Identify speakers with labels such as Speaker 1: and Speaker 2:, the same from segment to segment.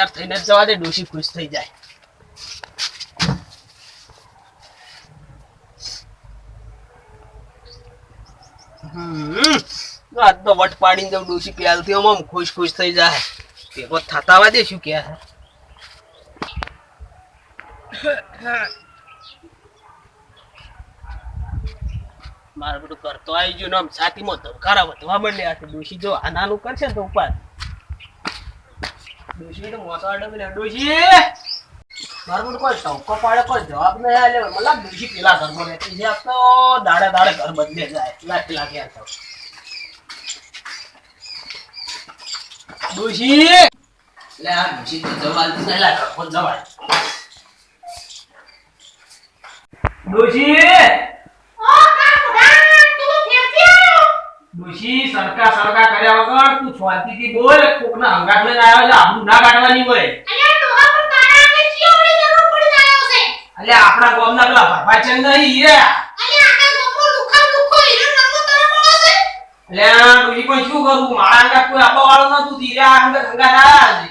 Speaker 1: તૈયાર થઈને જવા દે, ડોશી ખુશ થઈ જાય. વટ પાડીને જવું ડોશી પ્યાલથી, આમ ખુશ ખુશ થઈ જાય. ભેગો થતા દે શું કે? મારું બધું કરતો આવી ગયો ને, આમ છાતીમાં ધબકારા વધવા માંડ્યા છે. ડોશી જો આ નાનું કરશે તો ઉપર ડોશી તો મોટા અડે ડોશી મારું બધું કોઈ ટોકો પાડે, કોઈ જવાબ નહીં આલે. મતલબ ડોશી પેલા ઘરમાં રહેતી છે. તો દાડે દાડે ઘર બદલે જાય. લાખ લાખ યાર તો. ડોશી! લે આ ડોશી તો જવાલતી નહીં લા ઘરમાં જવાય. ડોશી! કર્યા વગર તું શાંતિથી બોલ કોકના હંગાત લઈને આવ્યો છે આમ ના કાઢવાની હોય. એટલે આપણા ગામના પેલા ભરપાચન નહીં રે એટલે આ ડોશી પણ શું કરું? મારા અંગા કોઈ આપવા વાળો નતું ધીરે આ હંગાત આયા છે.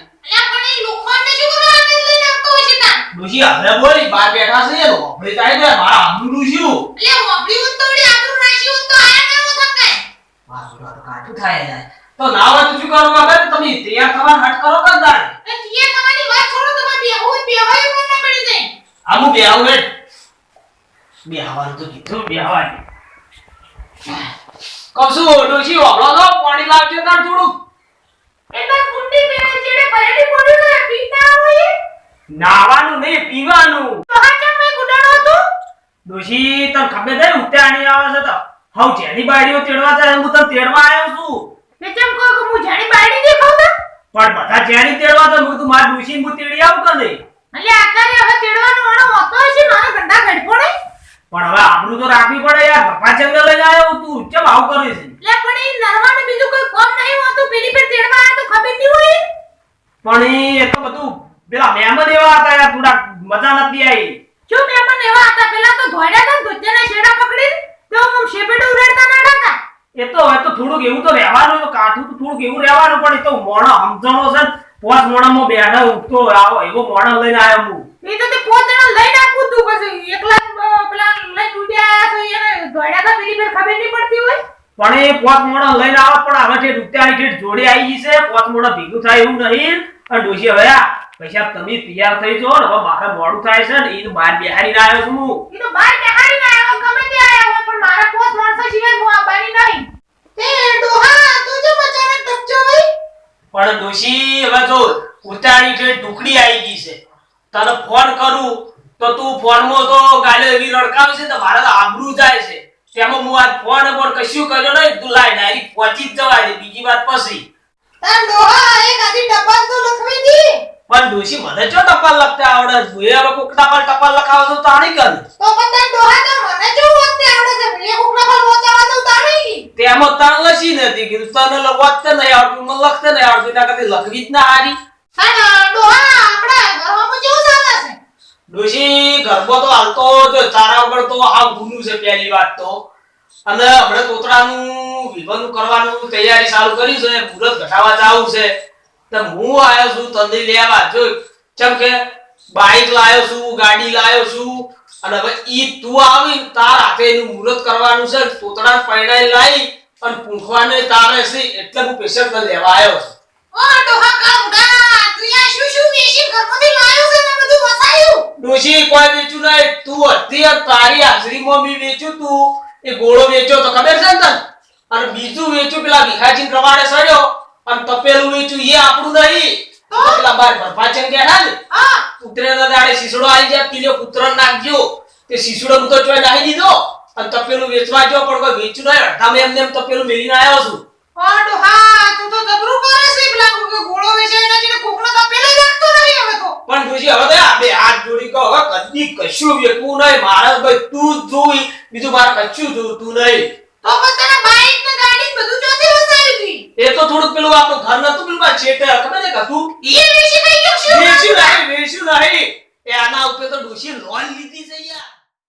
Speaker 1: ડોશી હવે બોલી બાર બેઠા છે રોપડે જાય મારા આબરૂનું શું? મારું તો કાઠું થાય જાય તો ના હોય તો શું કરું ખબર તમે તૈયાર થવાનું હટ કરો કર દાડ આમું બે. આવું હેડ બે આવવાનું તો કીધું બે આવવાનું કહું ડોશી વાપરો તો? પાણી લાવજો તાર થોડુંક. નાવાનું નહીં પીવાનું. ડોશી તને ખબર છે ઉત્તરાયણી આવે છે તો? હવ જેની બાડીઓ તેડવા જાય હું તને તેડવા આવ્યો છું. પણ બધા જેની તેડવા તો હું તું માર દુશીન હું તેડી આવું કે નહીં? પણ હવે આપણું તો રાખવી પડે યાર પપ્પા ચંદ્ર લઈને આવ્યો તું કેમ આવું કરે છે? પણ એ તો બધું પેલા મહેમાન એવા હતા યાર થોડા મજા નથી આવી.
Speaker 2: શું મહેમાન એવા હતા પેલા તો ધોડ્યા હતા ને ધોતિયાના શેડા પકડીને તેઓ આમ શેપેટે ઉડાડતા ના હતા
Speaker 1: એ તો હવે તો થોડુંક એવું તો રહેવાનું કાઠું તો થોડુંક એવું રહેવાનું પણ એ તો મોણો સમજણો છે ને. પોસ મોણામાં બેઠા ઉઠતો આવો એવો મોણો લઈને આવ્યો હું.
Speaker 2: એ તો તે પોત જણા લઈને આપવું તું પછી. એકલા પેલા લઈને ઉડ્યા તો એને ધોડ્યા તો પેલી પર ખબર નહીં પડતી હોય.
Speaker 1: પણ એ પોત મોણો લઈને આવો પણ હવે જે રૂપિયા જે જોડે આવી ગઈ છે. પોત મોણો ભેગું થાય એવું નહીં. અને ડોશી હવે આ પૈસા તમે તૈયાર થઈ જો હવે મારે મોડું થાય છે ને એ બહાર બેહાડીને આવ્યો છું હું.
Speaker 2: એ તો બહાર બેહાડીને આવ્યો ગમે તે આવ્યો પણ મારા પોત મોણસો સિવાય હું આવવાની નહીં. ડોહા તું જો ભાઈ.
Speaker 1: પણ ડોશી હવે જો ઉતારી કે ટુકડી આવી ગઈ છે. તને ફોન કરું તો તું ફોનમાં તો ગાલે એવી રડકાવે છે તો મારે તો આબરૂ જાય છે. તેમાં હું આ ફોન પર કશું કર્યો નહીં તું લાય ડાયરી પહોંચી જ જવાય દે બીજી વાત પછી.
Speaker 2: તાર ડોહા એક આધી ટપાલ તો લખવી દી.
Speaker 1: પણ ડોશી મને ચો ટપાલ લખતા આવડે? જોઈએ હવે કોક ટપાલ ટપાલ લખાવો તો તાણી કર.
Speaker 2: તો પણ તાર ડોહા તો મને જો વખતે આવડે છે ભલે કોકના પર વોચાવા તો તાણી
Speaker 1: તેમાં લસી નથી કીધું તને લખવાત નહીં આવડતું મને લખતે નહીં આવડતું એના કરતી લખવી જ ના હારી ડોશી ગરબો તો હાલતો જો તારા વગર તો આ ગુનું છે પહેલી વાત તો. અને હમણાં તોતરાનું વિવાહનું કરવાનું તૈયારી ચાલુ કરી છે મુહૂર્ત ઘટાવા જાવું છે. તો હું આવ્યો છું તને લેવા જો કેમ કે બાઈક લાવ્યો છું ગાડી લાવ્યો છું અને હવે ઈ તું આવી તાર હાથે એનું મુહૂર્ત કરવાનું છે તોતડા પરણાઈ લાઈ અને પૂંખવાને તારે છે એટલે હું પેશન્ટ ને લેવા આવ્યો છું.
Speaker 2: ઓ ડોહા કામડા તું યા શું શું વેચી ઘરમાંથી લાવ્યો છે? ને બધું વસાયું.
Speaker 1: ડોશી કોઈ વેચ્યું નહીં. તું હતી અને તારી હાજરીમાં બી વેચ્યું તું. એ ગોળો વેચ્યો તો ખબર છે ને તને? અને બીજું વેચ્યું પેલા ભીખાજી પ્રમાણે સડ્યો અને તપેલું વેચ્યું એ આપણું નહીં. પેલા બાર ભરપાચન બેઠા ને
Speaker 2: હા.
Speaker 1: કૂતરેના દાડે શીસડો આવી જાય પીલો કૂતરો નાખજો. તે શીસડો હું તો ચોય નાખી દીધો. અને તપેલું વેચવા ગયો પણ કોઈ વેચ્યું નહીં. અડધામાં એમને એમ તપેલું મેલીને આવ્યો છું.
Speaker 2: ઓ હા તું તો જબરું કરે છે. પેલા ગોળો વેચે એના જેને કોકનો તો પેલા રાખતો નહીં હવે તો.
Speaker 1: પણ જોજી હવે તો આ બે હાથ જોડી કહો હવે કદી કશું વેચવું નહીં. મારે ભાઈ તું જ જોઈ. બીજું મારે કશું જોતું નહીં.
Speaker 2: તો પણ તને બાઈક ને ગાડી બધું જોતી વસાવી હતી?
Speaker 1: એ તો થોડુંક પેલું આપણું ઘર નતું પેલું માં છેટે ખબર છે કશું
Speaker 2: એ વેચી નહીં
Speaker 1: વેચ્યું નહીં વેચ્યું નહીં. એ આના ઉપર તો ડોશી લોન લીધી છે યાર.